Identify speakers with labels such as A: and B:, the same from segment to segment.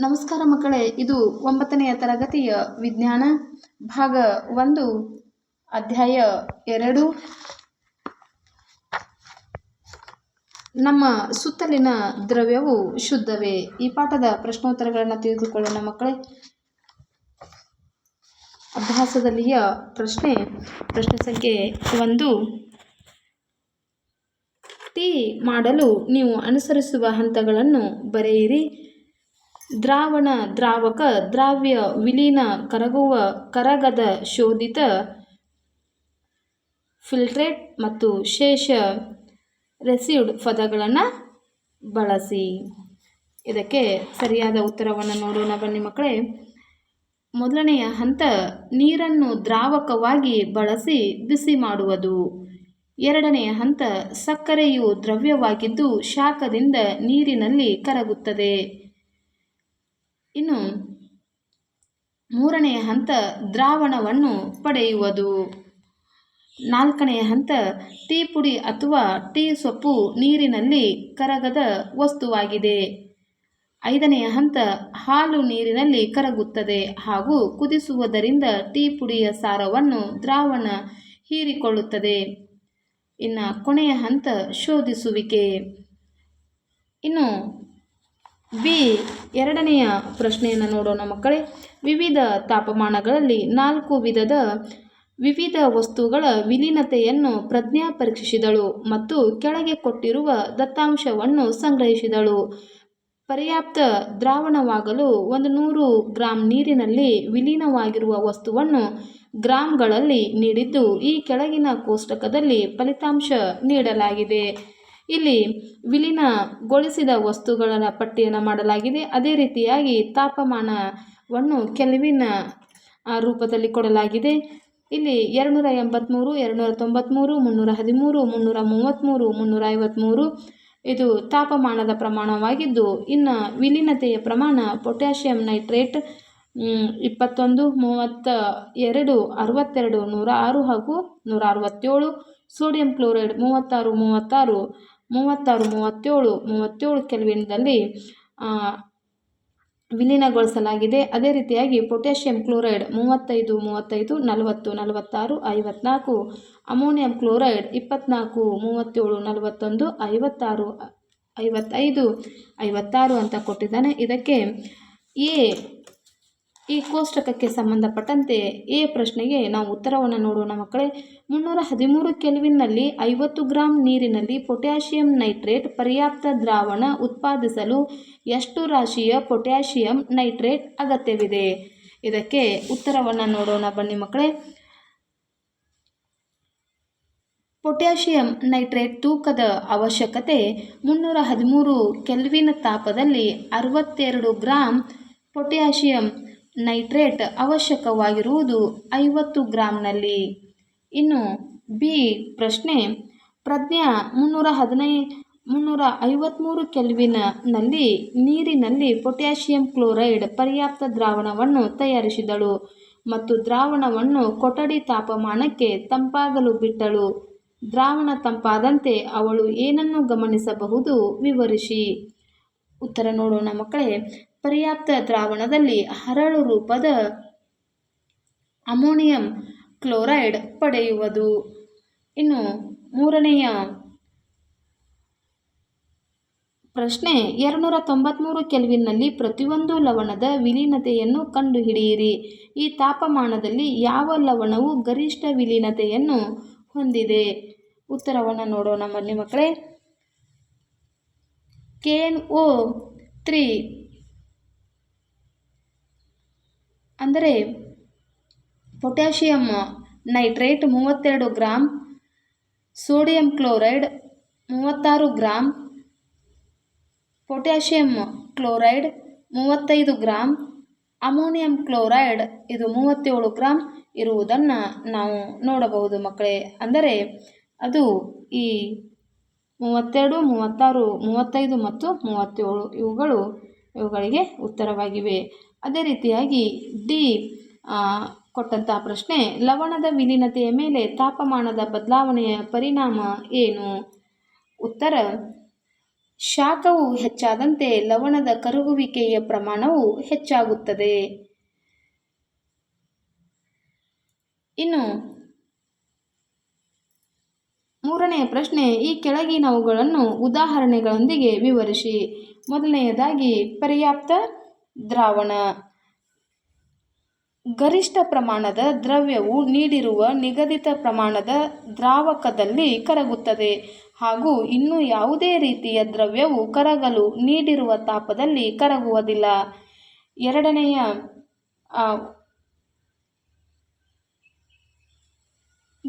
A: ನಮಸ್ಕಾರ ಮಕ್ಕಳೇ, ಇದು ಒಂಬತ್ತನೆಯ ತರಗತಿಯ ವಿಜ್ಞಾನ ಭಾಗ ಒಂದು, ಅಧ್ಯಾಯ ಎರಡು. ನಮ್ಮ ಸುತ್ತಲಿನ ದ್ರವ್ಯವು ಶುದ್ಧವೇ? ಈ ಪಾಠದ ಪ್ರಶ್ನೋತ್ತರಗಳನ್ನು ತಿಳಿದುಕೊಳ್ಳೋಣ ಮಕ್ಕಳೇ. ಅಭ್ಯಾಸದಲ್ಲಿಯ ಪ್ರಶ್ನೆ ಪ್ರಶ್ನೆ ಸಂಖ್ಯೆ ಒಂದು. ಟೀ ಮಾಡಲು ನೀವು ಅನುಸರಿಸುವ ಹಂತಗಳನ್ನು ಬರೆಯಿರಿ. ದ್ರಾವಣ ದ್ರಾವಕ ದ್ರಾವ್ಯ ವಿಲೀನ ಕರಗುವ ಕರಗದ ಶೋಧಿತ ಫಿಲ್ಟ್ರೇಟ್ ಮತ್ತು ಶೇಷ ರೆಸಿಡ್ ಪದಗಳನ್ನು ಬಳಸಿ. ಇದಕ್ಕೆ ಸರಿಯಾದ ಉತ್ತರವನ್ನು ನೋಡೋಣ ಬನ್ನಿ ಮಕ್ಕಳೇ. ಮೊದಲನೆಯ ಹಂತ, ನೀರನ್ನು ದ್ರಾವಕವಾಗಿ ಬಳಸಿ ಬಿಸಿ ಮಾಡುವುದು. ಎರಡನೆಯ ಹಂತ, ಸಕ್ಕರೆಯು ದ್ರವ್ಯವಾಗಿದ್ದು ಶಾಖದಿಂದ ನೀರಿನಲ್ಲಿ ಕರಗುತ್ತದೆ. ಇನ್ನು ಮೂರನೆಯ ಹಂತ ದ್ರಾವಣವನ್ನು ಪಡೆಯುವುದು. ನಾಲ್ಕನೆಯ ಹಂತ ಟೀ ಪುಡಿ ಅಥವಾ ಟೀ ಸೊಪ್ಪು ನೀರಿನಲ್ಲಿ ಕರಗದ ವಸ್ತುವಾಗಿದೆ. ಐದನೆಯ ಹಂತ ಹಾಲು ನೀರಿನಲ್ಲಿ ಕರಗುತ್ತದೆ ಹಾಗೂ ಕುದಿಸುವುದರಿಂದ ಟೀ ಪುಡಿಯ ಸಾರವನ್ನು ದ್ರಾವಣ ಹೀರಿಕೊಳ್ಳುತ್ತದೆ. ಇನ್ನು ಕೊನೆಯ ಹಂತ ಶೋಧಿಸುವಿಕೆ. ಇನ್ನು ಬಿ, ಎರಡನೆಯ ಪ್ರಶ್ನೆಯನ್ನು ನೋಡೋಣ ಮಕ್ಕಳೇ. ವಿವಿಧ ತಾಪಮಾನಗಳಲ್ಲಿ ನಾಲ್ಕು ವಿಧದ ವಿವಿಧ ವಸ್ತುಗಳ ವಿಲೀನತೆಯನ್ನು ಪ್ರಜ್ಞಾ ಪರೀಕ್ಷಿಸಿದಳು ಮತ್ತು ಕೆಳಗೆ ಕೊಟ್ಟಿರುವ ದತ್ತಾಂಶವನ್ನು ಸಂಗ್ರಹಿಸಿದಳು. ಪರ್ಯಾಪ್ತ ದ್ರಾವಣವಾಗಲು ಒಂದು ನೂರು ಗ್ರಾಂ ನೀರಿನಲ್ಲಿ ವಿಲೀನವಾಗಿರುವ ವಸ್ತುವನ್ನು ಗ್ರಾಂಗಳಲ್ಲಿ ನೀಡಿದ್ದು ಈ ಕೆಳಗಿನ ಕೋಷ್ಟಕದಲ್ಲಿ ಫಲಿತಾಂಶ ನೀಡಲಾಗಿದೆ. ಇಲ್ಲಿ ವಿಲೀನಗೊಳಿಸಿದ ವಸ್ತುಗಳ ಪಟ್ಟಿಯನ್ನು ಮಾಡಲಾಗಿದೆ. ಅದೇ ರೀತಿಯಾಗಿ ತಾಪಮಾನವನ್ನು ಕೆಲವಿನ ರೂಪದಲ್ಲಿ ಕೊಡಲಾಗಿದೆ. ಇಲ್ಲಿ ಎರಡುನೂರ ಎಂಬತ್ತ್ಮೂರು ಎರಡುನೂರ ತೊಂಬತ್ತ್ಮೂರು ಮುನ್ನೂರ ಹದಿಮೂರು ಮುನ್ನೂರ ಮೂವತ್ತ್ಮೂರು ಮುನ್ನೂರ ಐವತ್ತ್ಮೂರು ಇದು ತಾಪಮಾನದ ಪ್ರಮಾಣವಾಗಿದ್ದು, ಇನ್ನು ವಿಲೀನತೆಯ ಪ್ರಮಾಣ ಪೊಟ್ಯಾಷಿಯಂ ನೈಟ್ರೇಟ್ ಇಪ್ಪತ್ತೊಂದು ಮೂವತ್ತ ಎರಡು ಅರವತ್ತೆರಡು ನೂರ ಆರು ಹಾಗೂ ನೂರ ಅರವತ್ತೇಳು ಸೋಡಿಯಂ ಕ್ಲೋರೈಡ್ ಮೂವತ್ತಾರು ಮೂವತ್ತಾರು. ಮೂವತ್ತಾರು, ಮೂವತ್ತೇಳು ಮೂವತ್ತೇಳು ಕೆಲ್ವಿನ್ದಲ್ಲಿ ವಿಲೀನಗೊಳಿಸಲಾಗಿದೆ. ಅದೇ ರೀತಿಯಾಗಿ ಪೊಟ್ಯಾಷಿಯಂ ಕ್ಲೋರೈಡ್ ಮೂವತ್ತೈದು ಮೂವತ್ತೈದು, ನಲವತ್ತು, ನಲವತ್ತಾರು, ಐವತ್ನಾಲ್ಕು, ಅಮೋನಿಯಂ ಕ್ಲೋರೈಡ್ ಇಪ್ಪತ್ನಾಲ್ಕು, ಮೂವತ್ತೇಳು, ನಲವತ್ತೊಂದು, ಐವತ್ತಾರು, ಐವತ್ತೈದು, ಐವತ್ತಾರು ಅಂತ ಕೊಟ್ಟಿದ್ದಾನೆ. ಇದಕ್ಕೆ ಎ ಈ ಕೋಷ್ಟಕಕ್ಕೆ ಸಂಬಂಧಪಟ್ಟಂತೆ ಈ ಪ್ರಶ್ನೆಗೆ ನಾವು ಉತ್ತರವನ್ನು ನೋಡೋಣ ಮಕ್ಕಳೇ. ಮುನ್ನೂರ ಹದಿಮೂರು ಕೆಲ್ವಿನ್ನಲ್ಲಿ ಐವತ್ತು ಗ್ರಾಂ ನೀರಿನಲ್ಲಿ ಪೊಟ್ಯಾಷಿಯಂ ನೈಟ್ರೇಟ್ ಪರ್ಯಾಪ್ತ ದ್ರಾವಣ ಉತ್ಪಾದಿಸಲು ಎಷ್ಟು ರಾಶಿಯ ಪೊಟ್ಯಾಷಿಯಂ ನೈಟ್ರೇಟ್ ಅಗತ್ಯವಿದೆ? ಇದಕ್ಕೆ ಉತ್ತರವನ್ನು ನೋಡೋಣ ಬನ್ನಿ ಮಕ್ಕಳೇ. ಪೊಟ್ಯಾಷಿಯಂ ನೈಟ್ರೇಟ್ ತೂಕದ ಅವಶ್ಯಕತೆ ಮುನ್ನೂರ ಹದಿಮೂರು ಕೆಲ್ವಿನ ತಾಪದಲ್ಲಿ ಅರವತ್ತೆರಡು ಗ್ರಾಂ ಪೊಟ್ಯಾಷಿಯಂ ನೈಟ್ರೇಟ್ ಅವಶ್ಯಕವಾಗಿರುವುದು ಐವತ್ತು ಗ್ರಾಂನಲ್ಲಿ. ಇನ್ನು ಬಿ ಪ್ರಶ್ನೆ ಪ್ರಜ್ಞಾ ಮುನ್ನೂರ ಹದಿನೈ, ಮುನ್ನೂರ ಐವತ್ತ್ಮೂರು ಕೆಲ್ವಿನ್ನಲ್ಲಿ ನೀರಿನಲ್ಲಿ ಪೊಟ್ಯಾಷಿಯಂ ಕ್ಲೋರೈಡ್ ಪರ್ಯಾಪ್ತ ದ್ರಾವಣವನ್ನು ತಯಾರಿಸಿದಳು ಮತ್ತು ದ್ರಾವಣವನ್ನು ಕೊಠಡಿ ತಾಪಮಾನಕ್ಕೆ ತಂಪಾಗಲು ಬಿಟ್ಟಳು. ದ್ರಾವಣ ತಂಪಾದಂತೆ ಅವಳು ಏನನ್ನು ಗಮನಿಸಬಹುದು? ವಿವರಿಸಿ. ಉತ್ತರ ನೋಡೋಣ ಮಕ್ಕಳೇ ಪರ್ಯಾಪ್ತ ದ್ರಾವಣದಲ್ಲಿ ಹರಳು ರೂಪದ ಅಮೋನಿಯಂ ಕ್ಲೋರೈಡ್ ಪಡೆಯುವುದು. ಇನ್ನು ಮೂರನೆಯ ಪ್ರಶ್ನೆ ಎರಡುನೂರ ತೊಂಬತ್ತ್ಮೂರು ಕೆಲ್ವಿನ್ನಲ್ಲಿ ಪ್ರತಿಯೊಂದು ಲವಣದ ವಿಲೀನತೆಯನ್ನು ಕಂಡುಹಿಡಿಯಿರಿ. ಈ ತಾಪಮಾನದಲ್ಲಿ ಯಾವ ಲವಣವು ಗರಿಷ್ಠ ವಿಲೀನತೆಯನ್ನು ಹೊಂದಿದೆ? ಉತ್ತರವನ್ನು ನೋಡೋಣ ಮನೆ ಮಕ್ಕಳೇ. ಕೆ ಎನ್ ಓ ತ್ರೀ ಅಂದರೆ ಪೊಟ್ಯಾಷಿಯಂ ನೈಟ್ರೇಟ್ ಮೂವತ್ತೆರಡು ಗ್ರಾಮ್ ಸೋಡಿಯಂ ಕ್ಲೋರೈಡ್ ಮೂವತ್ತಾರು ಗ್ರಾಮ್ ಪೊಟ್ಯಾಷಿಯಂ ಕ್ಲೋರೈಡ್ ಮೂವತ್ತೈದು ಗ್ರಾಮ್ ಅಮೋನಿಯಂ ಕ್ಲೋರೈಡ್ ಇದು ಮೂವತ್ತೇಳು ಗ್ರಾಮ್ ಇರುವುದನ್ನು ನಾವು ನೋಡಬಹುದು ಮಕ್ಕಳೇ. ಅಂದರೆ ಅದು ಈ ಮೂವತ್ತೆರಡು, ಮೂವತ್ತಾರು, ಮೂವತ್ತೈದು ಮತ್ತು ಮೂವತ್ತೇಳು ಇವುಗಳು, ಇವುಗಳಿಗೆ ಉತ್ತರವಾಗಿವೆ. ಅದೇ ರೀತಿಯಾಗಿ ಡಿ ಕೊಟ್ಟಂತಹ ಪ್ರಶ್ನೆ, ಲವಣದ ವಿಲೀನತೆಯ ಮೇಲೆ ತಾಪಮಾನದ ಬದಲಾವಣೆಯ ಪರಿಣಾಮ ಏನು? ಉತ್ತರ, ಶಾಖವು ಹೆಚ್ಚಾದಂತೆ ಲವಣದ ಕರಗುವಿಕೆಯ ಪ್ರಮಾಣವು ಹೆಚ್ಚಾಗುತ್ತದೆ. ಇನ್ನು ಮೂರನೆಯ ಪ್ರಶ್ನೆ, ಈ ಕೆಳಗಿನವುಗಳನ್ನು ಉದಾಹರಣೆಗಳೊಂದಿಗೆ ವಿವರಿಸಿ. ಮೊದಲನೆಯದಾಗಿ, ಪರ್ಯಾಪ್ತ ದ್ರಾವಣ. ಗರಿಷ್ಠ ಪ್ರಮಾಣದ ದ್ರವ್ಯವು ನೀಡಿರುವ ನಿಗದಿತ ಪ್ರಮಾಣದ ದ್ರಾವಕದಲ್ಲಿ ಕರಗುತ್ತದೆ ಹಾಗೂ ಇನ್ನು ಯಾವುದೇ ರೀತಿಯ ದ್ರವ್ಯವು ಕರಗಲು ನೀಡಿರುವ ತಾಪದಲ್ಲಿ ಕರಗುವುದಿಲ್ಲ. ಎರಡನೆಯ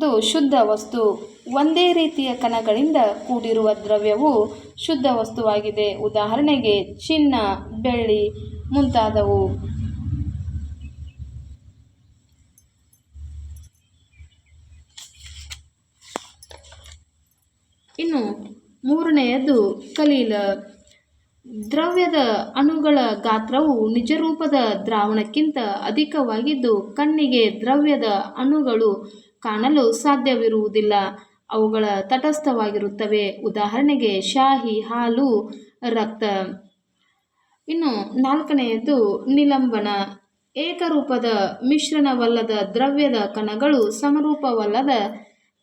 A: ಇದು ಶುದ್ಧ ವಸ್ತು, ಒಂದೇ ರೀತಿಯ ಕಣಗಳಿಂದ ಕೂಡಿರುವ ದ್ರವ್ಯವು ಶುದ್ಧ ವಸ್ತುವಾಗಿದೆ. ಉದಾಹರಣೆಗೆ, ಚಿನ್ನ, ಬೆಳ್ಳಿ ಮುಂತಾದವು. ಇನ್ನು ಮೂರನೆಯದು ಕಲೀಲ. ದ್ರವ್ಯದ ಅಣುಗಳ ಗಾತ್ರವು ನಿಜರೂಪದ ದ್ರಾವಣಕ್ಕಿಂತ ಅಧಿಕವಾಗಿದ್ದು, ಕಣ್ಣಿಗೆ ದ್ರವ್ಯದ ಅಣುಗಳು ಕಾಣಲು ಸಾಧ್ಯವಿರುವುದಿಲ್ಲ. ಅವುಗಳ ತಟಸ್ಥವಾಗಿರುತ್ತವೆ. ಉದಾಹರಣೆಗೆ ಶಾಹಿ ಹಾಲು ರಕ್ತ. ಇನ್ನು ನಾಲ್ಕನೆಯದು ನಿಲಂಬನ. ಏಕರೂಪದ ಮಿಶ್ರಣವಲ್ಲದ ದ್ರವ್ಯದ ಕಣಗಳು ಸಮರೂಪವಲ್ಲದ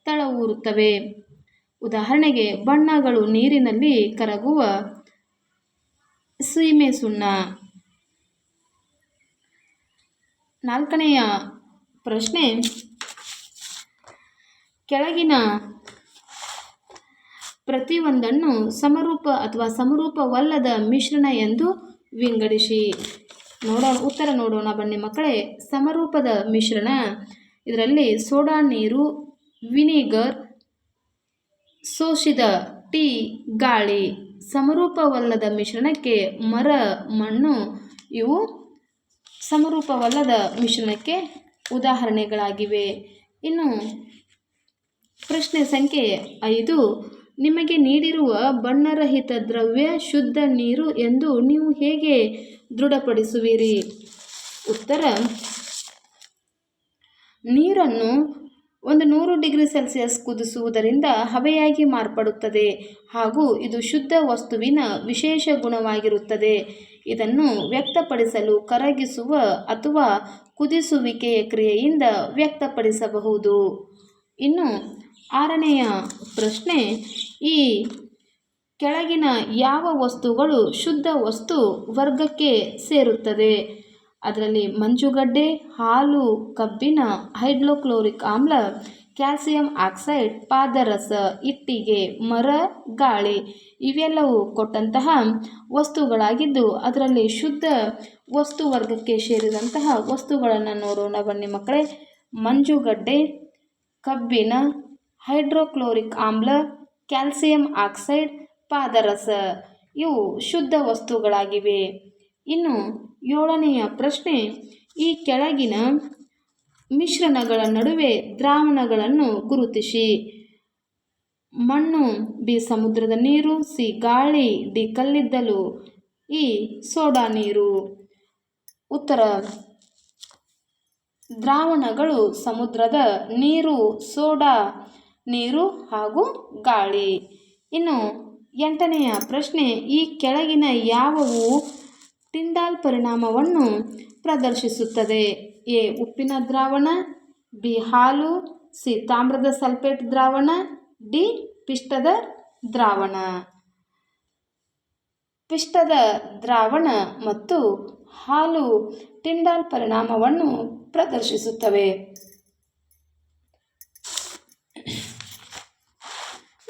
A: ತಳವೂರುತ್ತವೆ. ಉದಾಹರಣೆಗೆ ಬಣ್ಣಗಳು ನೀರಿನಲ್ಲಿ ಕರಗುವ ಸೀಮೆ ಸುಣ್ಣ. ನಾಲ್ಕನೆಯ ಪ್ರಶ್ನೆ ಕೆಳಗಿನ ಪ್ರತಿಯೊಂದನ್ನು ಸಮರೂಪ ಅಥವಾ ಸಮರೂಪವಲ್ಲದ ಮಿಶ್ರಣ ಎಂದು ವಿಂಗಡಿಸಿ. ನೋಡೋಣ ಉತ್ತರ ನೋಡೋಣ ಬನ್ನಿ ಮಕ್ಕಳೇ. ಸಮರೂಪದ ಮಿಶ್ರಣ. ಇದರಲ್ಲಿ ಸೋಡಾ ನೀರು, ವಿನಿಗರ್, ಸೋಸಿದ ಟೀ, ಗಾಳಿ. ಸಮರೂಪವಲ್ಲದ ಮಿಶ್ರಣಕ್ಕೆ ಮರ, ಮಣ್ಣು, ಇವು ಸಮರೂಪವಲ್ಲದ ಮಿಶ್ರಣಕ್ಕೆ ಉದಾಹರಣೆಗಳಾಗಿವೆ. ಇನ್ನು ಪ್ರಶ್ನೆ ಸಂಖ್ಯೆ ಐದು. ನಿಮಗೆ ನೀಡಿರುವ ಬಣ್ಣರಹಿತ ದ್ರವ್ಯ ಶುದ್ಧ ನೀರು ಎಂದು ನೀವು ಹೇಗೆ ದೃಢಪಡಿಸುವಿರಿ? ಉತ್ತರ. ನೀರನ್ನು ಒಂದು ನೂರು ಡಿಗ್ರಿ ಸೆಲ್ಸಿಯಸ್ ಕುದಿಸುವುದರಿಂದ ಹಬೆಯಾಗಿ ಮಾರ್ಪಡುತ್ತದೆ ಹಾಗೂ ಇದು ಶುದ್ಧ ವಸ್ತುವಿನ ವಿಶೇಷ ಗುಣವಾಗಿರುತ್ತದೆ. ಇದನ್ನು ವ್ಯಕ್ತಪಡಿಸಲು ಕರಗಿಸುವ ಅಥವಾ ಕುದಿಸುವಿಕೆಯ ಕ್ರಿಯೆಯಿಂದ ವ್ಯಕ್ತಪಡಿಸಬಹುದು. ಇನ್ನು ಆರನೆಯ ಪ್ರಶ್ನೆ, ಈ ಕೆಳಗಿನ ಯಾವ ವಸ್ತುಗಳು ಶುದ್ಧ ವಸ್ತು ವರ್ಗಕ್ಕೆ ಸೇರುತ್ತದೆ? ಅದರಲ್ಲಿ ಮಂಜುಗಡ್ಡೆ, ಹಾಲು ಕಬ್ಬಿಣ ಹೈಡ್ರೋಕ್ಲೋರಿಕ್ ಆಮ್ಲ, ಕ್ಯಾಲ್ಸಿಯಂ ಆಕ್ಸೈಡ್, ಪಾದರಸ, ಇಟ್ಟಿಗೆ, ಮರ, ಗಾಳಿ ಇವೆಲ್ಲವೂ ಕೊಟ್ಟಂತಹ ವಸ್ತುಗಳಾಗಿದ್ದು ಅದರಲ್ಲಿ ಶುದ್ಧ ವಸ್ತು ವರ್ಗಕ್ಕೆ ಸೇರಿದಂತಹ ವಸ್ತುಗಳನ್ನು ನೋಡೋಣ ಬನ್ನಿ ಮಕ್ಕಳೇ. ಮಂಜುಗಡ್ಡೆ ಕಬ್ಬಿಣ ಹೈಡ್ರೋಕ್ಲೋರಿಕ್ ಆಮ್ಲ, ಕ್ಯಾಲ್ಸಿಯಂ ಆಕ್ಸೈಡ್, ಪಾದರಸ. ಇವು ಶುದ್ಧ ವಸ್ತುಗಳಾಗಿವೆ. ಇನ್ನು ಏಳನೆಯ ಪ್ರಶ್ನೆ, ಈ ಕೆಳಗಿನ ಮಿಶ್ರಣಗಳ ನಡುವೆ ದ್ರಾವಣಗಳನ್ನು ಗುರುತಿಸಿ. ಮಣ್ಣು ಬಿ ಸಮುದ್ರದ ನೀರು, ಸಿ ಗಾಳಿ, ಡಿ ಕಲ್ಲಿದ್ದಲು ಈ ಸೋಡಾ ನೀರು. ಉತ್ತರ, ದ್ರಾವಣಗಳು ಸಮುದ್ರದ ನೀರು, ಸೋಡಾ ನೀರು ಹಾಗೂ ಗಾಳಿ. ಇನ್ನು ಎಂಟನೆಯ ಪ್ರಶ್ನೆ, ಈ ಕೆಳಗಿನ ಯಾವವು ಟಿಂಡಾಲ್ ಪರಿಣಾಮವನ್ನು ಪ್ರದರ್ಶಿಸುತ್ತದೆ? ಎ, ಉಪ್ಪಿನ ದ್ರಾವಣ, ಬಿ, ಹಾಲು, ಸಿ, ತಾಮ್ರದ ಸಲ್ಫೇಟ್ ದ್ರಾವಣ, ಡಿ, ಪಿಷ್ಟದ ದ್ರಾವಣ. ಪಿಷ್ಟದ ದ್ರಾವಣ ಮತ್ತು ಹಾಲು ಟಿಂಡಾಲ್ ಪರಿಣಾಮವನ್ನು ಪ್ರದರ್ಶಿಸುತ್ತವೆ.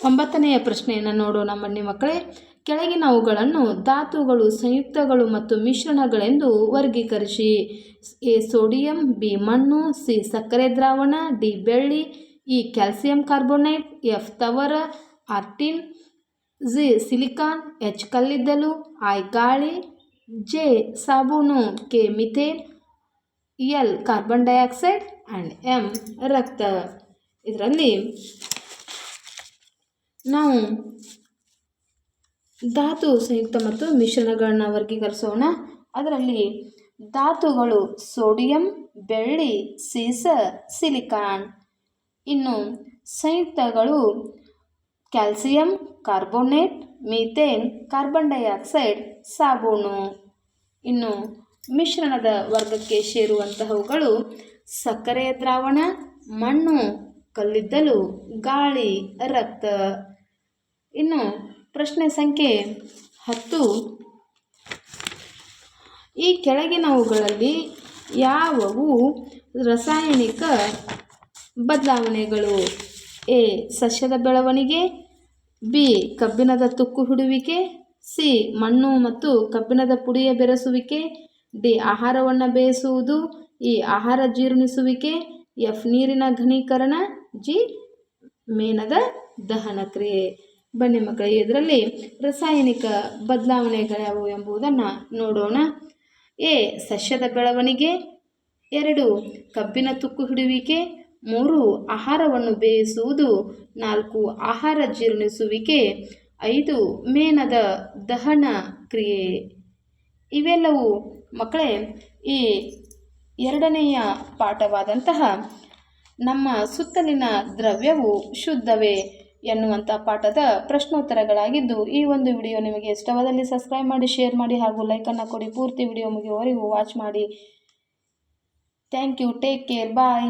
A: ಒಂಬತ್ತನೆಯ ಪ್ರಶ್ನೆಯನ್ನು ನೋಡೋಣ ಬನ್ನಿ ಮಕ್ಕಳೇ. ಕೆಳಗಿನವುಗಳನ್ನು ಧಾತುಗಳು, ಸಂಯುಕ್ತಗಳು ಮತ್ತು ಮಿಶ್ರಣಗಳೆಂದು ವರ್ಗೀಕರಿಸಿ. ಎ ಸೋಡಿಯಂ, ಬಿ ಮಣ್ಣು, ಸಿ ಸಕ್ಕರೆ ದ್ರಾವಣ, ಡಿ ಬೆಳ್ಳಿ, E calcium carbonate, F ತವರ, or tin G silicon, H ಕಲ್ಲಿದ್ದಲು, ಐ ಗಾಳಿ, ಜೆ ಸಾಬೂನು, K methane, L carbon dioxide and M ರಕ್ತ. ಇದರಲ್ಲಿ ನಾವು ಧಾತು ಸಂಯುಕ್ತ ಮತ್ತು ಮಿಶ್ರಣಗಳನ್ನ ವರ್ಗೀಕರಿಸೋಣ. ಅದರಲ್ಲಿ ಧಾತುಗಳು ಸೋಡಿಯಂ, ಬೆಳ್ಳಿ, ಸೀಸ, ಸಿಲಿಕಾನ್. ಇನ್ನು ಸಂಯುಕ್ತಗಳು calcium, carbonate, methane, carbon dioxide, ಸಾಬೂನು. ಇನ್ನು ಮಿಶ್ರಣದ ವರ್ಗಕ್ಕೆ ಸೇರುವಂತಹವುಗಳು ಸಕ್ಕರೆಯ ದ್ರಾವಣ, ಮಣ್ಣು ಕಲ್ಲಿದ್ದಲು, ಗಾಳಿ, ರಕ್ತ. ಇನ್ನು ಪ್ರಶ್ನೆ ಸಂಖ್ಯೆ ಹತ್ತು. ಈ ಕೆಳಗಿನವುಗಳಲ್ಲಿ ಯಾವುವು ರಾಸಾಯನಿಕ ಬದಲಾವಣೆಗಳು? ಎ. ಸಸ್ಯದ ಬೆಳವಣಿಗೆ, ಬಿ. ಕಬ್ಬಿಣದ ತುಕ್ಕು ಹಿಡುವಿಕೆ, ಸಿ. ಮಣ್ಣು ಮತ್ತು ಕಬ್ಬಿಣದ ಪುಡಿಯ ಬೆರೆಸುವಿಕೆ, ಡಿ. ಆಹಾರವನ್ನು ಬೇಯಿಸುವುದು ಈ ಆಹಾರ ಜೀರ್ಣಿಸುವಿಕೆ, ಎಫ್. ನೀರಿನ ಘನೀಕರಣ ಜಿ ಮೇಣದ ದಹನ ಕ್ರಿಯೆ. ಬನ್ನಿ ಮಕ್ಕಳೇ, ಇದರಲ್ಲಿ ರಾಸಾಯನಿಕ ಬದಲಾವಣೆಗಳ್ಯಾವು ಎಂಬುದನ್ನು ನೋಡೋಣ. ಎ, ಸಸ್ಯದ ಬೆಳವಣಿಗೆ. ಎರಡು, ಕಬ್ಬಿನ ತುಕ್ಕು ಹಿಡುವಿಕೆ. ಮೂರು, ಆಹಾರವನ್ನು ಬೇಯಿಸುವುದು. ನಾಲ್ಕು, ಆಹಾರ ಜೀರ್ಣಿಸುವಿಕೆ. ಐದು ಮೇಣದ ದಹನ ಕ್ರಿಯೆ. ಇವೆಲ್ಲವೂ ಮಕ್ಕಳೇ ಈ ಎರಡನೆಯ ಪಾಠವಾದಂತಹ ನಮ್ಮ ಸುತ್ತಲಿನ ದ್ರವ್ಯವು ಶುದ್ಧವೇ ಎನ್ನುವಂಥ ಪಾಠದ ಪ್ರಶ್ನೋತ್ತರಗಳಾಗಿದ್ದು, ಈ ಒಂದು ವಿಡಿಯೋ ನಿಮಗೆ ಇಷ್ಟವಾದಲ್ಲಿ ಸಬ್ಸ್ಕ್ರೈಬ್ ಮಾಡಿ ಶೇರ್ ಮಾಡಿ ಹಾಗೂ ಲೈಕನ್ನು ಕೊಡಿ. ಪೂರ್ತಿ ವಿಡಿಯೋ ಮುಗಿಯುವವರೆಗೂ ವಾಚ್ ಮಾಡಿ. Thank you take care bye